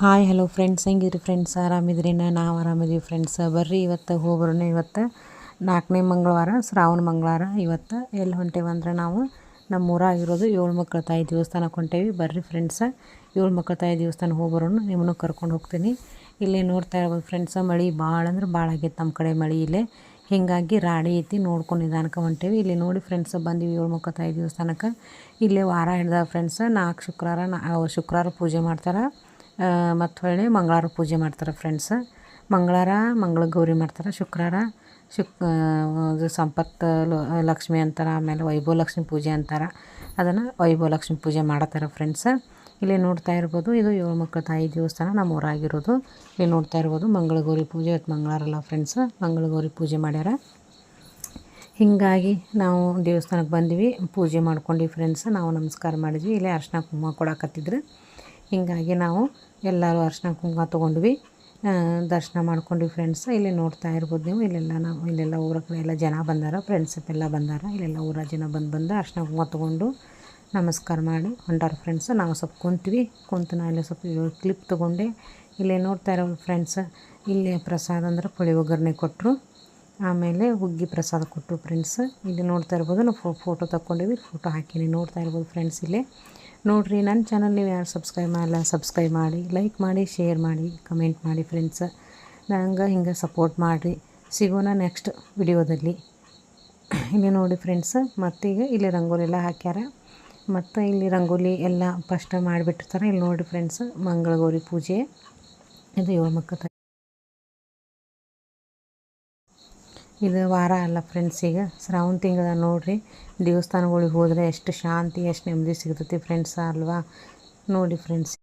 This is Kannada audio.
ಹಾಯ್ ಹಲೋ ಫ್ರೆಂಡ್ಸ್ ಹೆಂಗಿರಿ ಫ್ರೆಂಡ್ಸ್ ಆರಾಮಿದ್ರಿ? ನಾವು ಆರಾಮಿದ್ವಿ ಫ್ರೆಂಡ್ಸ್ ಬರ್ರಿ ಇವತ್ತು ಹೋಗ್ಬರೋಣ. ಇವತ್ತು ನಾಲ್ಕನೇ ಮಂಗಳವಾರ, ಶ್ರಾವಣ ಮಂಗಳವಾರ. ಇವತ್ತು ಎಲ್ಲಿ ಹೊಂಟೇವಂದ್ರೆ ನಾವು ನಮ್ಮ ಊರಾಗಿರೋದು ಏಳು ಮಕ್ಕಳ ತಾಯಿ ದೇವಸ್ಥಾನಕ್ಕೆ ಹೊಂಟೇವಿ. ಬರ್ರಿ ಫ್ರೆಂಡ್ಸ ಏಳು ಮಕ್ಕಳ ತಾಯಿ ದೇವಸ್ಥಾನ ಹೋಗ್ಬರೋಣ. ನಿಮ್ಮನ್ನು ಕರ್ಕೊಂಡು ಹೋಗ್ತೀನಿ. ಇಲ್ಲಿ ನೋಡ್ತಾ ಇರ್ಬೋದು ಫ್ರೆಂಡ್ಸ ಮಳೆ ಭಾಳ ಅಂದ್ರೆ ಭಾಳ ಆಗೈತೆ ನಮ್ಮ ಕಡೆ ಮಳೆ ಇಲ್ಲೇ. ಹೀಗಾಗಿ ರಾಡಿ ಐತಿ ನೋಡ್ಕೊಂಡು ನಿಧಾನಕ್ಕೆ ಹೊಂಟೇವಿ. ಇಲ್ಲಿ ನೋಡಿ ಫ್ರೆಂಡ್ಸ್ ಬಂದೀವಿ ಏಳು ಮಕ್ಕಳ ತಾಯಿ ದೇವಸ್ಥಾನಕ್ಕೆ. ಇಲ್ಲೇ ವಾರ ಹಿಡ್ದ ಫ್ರೆಂಡ್ಸ್ ನಾಲ್ಕು ಶುಕ್ರವಾರ, ನಾ ಶುಕ್ರವಾರ ಪೂಜೆ ಮಾಡ್ತಾರೆ. ಮತ್ತು ಹೊಳ್ಳಿ ಮಂಗಳಾರ ಪೂಜೆ ಮಾಡ್ತಾರೆ ಫ್ರೆಂಡ್ಸ್ ಮಂಗಳಾರ ಮಂಗಳ ಗೌರಿ ಮಾಡ್ತಾರೆ ಶುಕ್ರವಾರ ಶುಕ್ ಇದು ಸಂಪತ್ತು ಲಕ್ಷ್ಮಿ ಅಂತಾರೆ, ಆಮೇಲೆ ವೈಭವ ಲಕ್ಷ್ಮಿ ಪೂಜೆ ಅಂತಾರೆ. ಅದನ್ನು ವೈಭವ ಲಕ್ಷ್ಮಿ ಪೂಜೆ ಮಾಡ್ತಾರೆ ಫ್ರೆಂಡ್ಸ್ ಇಲ್ಲಿ ನೋಡ್ತಾ ಇರ್ಬೋದು, ಇದು ಏಳು ಮಕ್ಕಳ ತಾಯಿ ದೇವಸ್ಥಾನ ನಮ್ಮ ಊರಾಗಿರೋದು ಇಲ್ಲಿ ನೋಡ್ತಾ ಇರ್ಬೋದು ಮಂಗಳ ಗೌರಿ ಪೂಜೆ ಇವತ್ತು ಮಂಗಳಾರಲ್ಲ ಫ್ರೆಂಡ್ಸ್ ಮಂಗಳ ಗೌರಿ ಪೂಜೆ ಮಾಡ್ಯಾರ. ಹೀಗಾಗಿ ನಾವು ದೇವಸ್ಥಾನಕ್ಕೆ ಬಂದ್ವಿ, ಪೂಜೆ ಮಾಡ್ಕೊಂಡು ಫ್ರೆಂಡ್ಸ್ ನಾವು ನಮಸ್ಕಾರ ಮಾಡಿದ್ವಿ, ಇಲ್ಲೇ ಅರ್ಶಿನ ಕುಂಕುಮ ಕೊಡಕತ್ತಿದ್ರು. ಹೀಗಾಗಿ ನಾವು ಎಲ್ಲರೂ ಅರ್ಶಿನ ಕುಂಕುಮ ತೊಗೊಂಡ್ವಿ. ದರ್ಶನ ಮಾಡ್ಕೊಂಡ್ವಿ ಫ್ರೆಂಡ್ಸ್ ಇಲ್ಲಿ ನೋಡ್ತಾ ಇರ್ಬೋದು ನೀವು. ಇಲ್ಲೆಲ್ಲ ನಾವು, ಇಲ್ಲೆಲ್ಲ ಊರ ಕಡೆ ಎಲ್ಲ ಜನ ಬಂದಾರ ಫ್ರೆಂಡ್ಸ್ ಎಲ್ಲ ಬಂದಾರ. ಇಲ್ಲೆಲ್ಲ ಊರ ಜನ ಬಂದು ಬಂದು ಅರ್ಶಿನ ಕುಂಕುಮ ತೊಗೊಂಡು ನಮಸ್ಕಾರ ಮಾಡಿ ಹೊಂಟಾರ ಫ್ರೆಂಡ್ಸ್ ನಾವು ಸ್ವಲ್ಪ ಕುಂತ್ವಿ. ಕುಂತು ನಾ ಇಲ್ಲಿ ಸ್ವಲ್ಪ ಕ್ಲಿಪ್ ತೊಗೊಂಡೆ. ಇಲ್ಲಿ ನೋಡ್ತಾ ಇರೋ ಫ್ರೆಂಡ್ಸ್ ಇಲ್ಲಿ ಪ್ರಸಾದ ಅಂದ್ರೆ ಪುಳಿ ಒಗ್ಗರಣೆ ಕೊಟ್ಟರು ಆಮೇಲೆ ಹುಗ್ಗಿ ಪ್ರಸಾದ ಕೊಟ್ಟರು ಫ್ರೆಂಡ್ಸ್ ಇಲ್ಲಿ ನೋಡ್ತಾ ಇರ್ಬೋದು. ನಾವು ಫೋಟೋ ತಗೊಂಡಿವಿ ಫೋಟೋ ಹಾಕಿನಿ. ನೋಡ್ತಾ ಇರ್ಬೋದು ಫ್ರೆಂಡ್ಸ್ ಇಲ್ಲೇ. ನೋಡಿರಿ, ನನ್ನ ಚಾನಲ್ ನೀವು ಯಾರು ಸಬ್ಸ್ಕ್ರೈಬ್ ಮಾಡಲ್ಲ ಸಬ್ಸ್ಕ್ರೈಬ್ ಮಾಡಿ ಲೈಕ್ ಮಾಡಿ ಶೇರ್ ಮಾಡಿ ಕಮೆಂಟ್ ಮಾಡಿ ಫ್ರೆಂಡ್ಸ್ ನಂಗೆ ಹಿಂಗೆ ಸಪೋರ್ಟ್ ಮಾಡಿರಿ. ಸಿಗೋಣ ನೆಕ್ಸ್ಟ್ ವಿಡಿಯೋದಲ್ಲಿ ಇಲ್ಲಿ ನೋಡಿ ಫ್ರೆಂಡ್ಸ್ ಮತ್ತೀಗ ಇಲ್ಲಿ ರಂಗೋಲಿ ಎಲ್ಲ ಹಾಕ್ಯಾರ. ಮತ್ತು ಇಲ್ಲಿ ರಂಗೋಲಿ ಎಲ್ಲ ಫಸ್ಟ್ ಮಾಡಿಬಿಟ್ಟಿರ್ತಾರೆ. ಇಲ್ಲಿ ನೋಡಿ ಫ್ರೆಂಡ್ಸ್ ಮಂಗಳಗೌರಿ ಪೂಜೆ. ಇದು ಏಳು ಮಕ್ಕಳ ಇದು ವಾರ ಅಲ್ಲ ಫ್ರೆಂಡ್ಸ್ ಈಗ. ಶ್ರಾವಣ ತಿಂಗಳ ನೋಡಿರಿ. ದೇವಸ್ಥಾನಗಳಿಗೆ ಹೋದರೆ ಎಷ್ಟು ಶಾಂತಿ, ಎಷ್ಟು ನೆಮ್ಮದಿ ಸಿಗ್ತೈತಿ ಫ್ರೆಂಡ್ಸ್ ಅಲ್ವಾ? ನೋಡಿ ಫ್ರೆಂಡ್ಸ್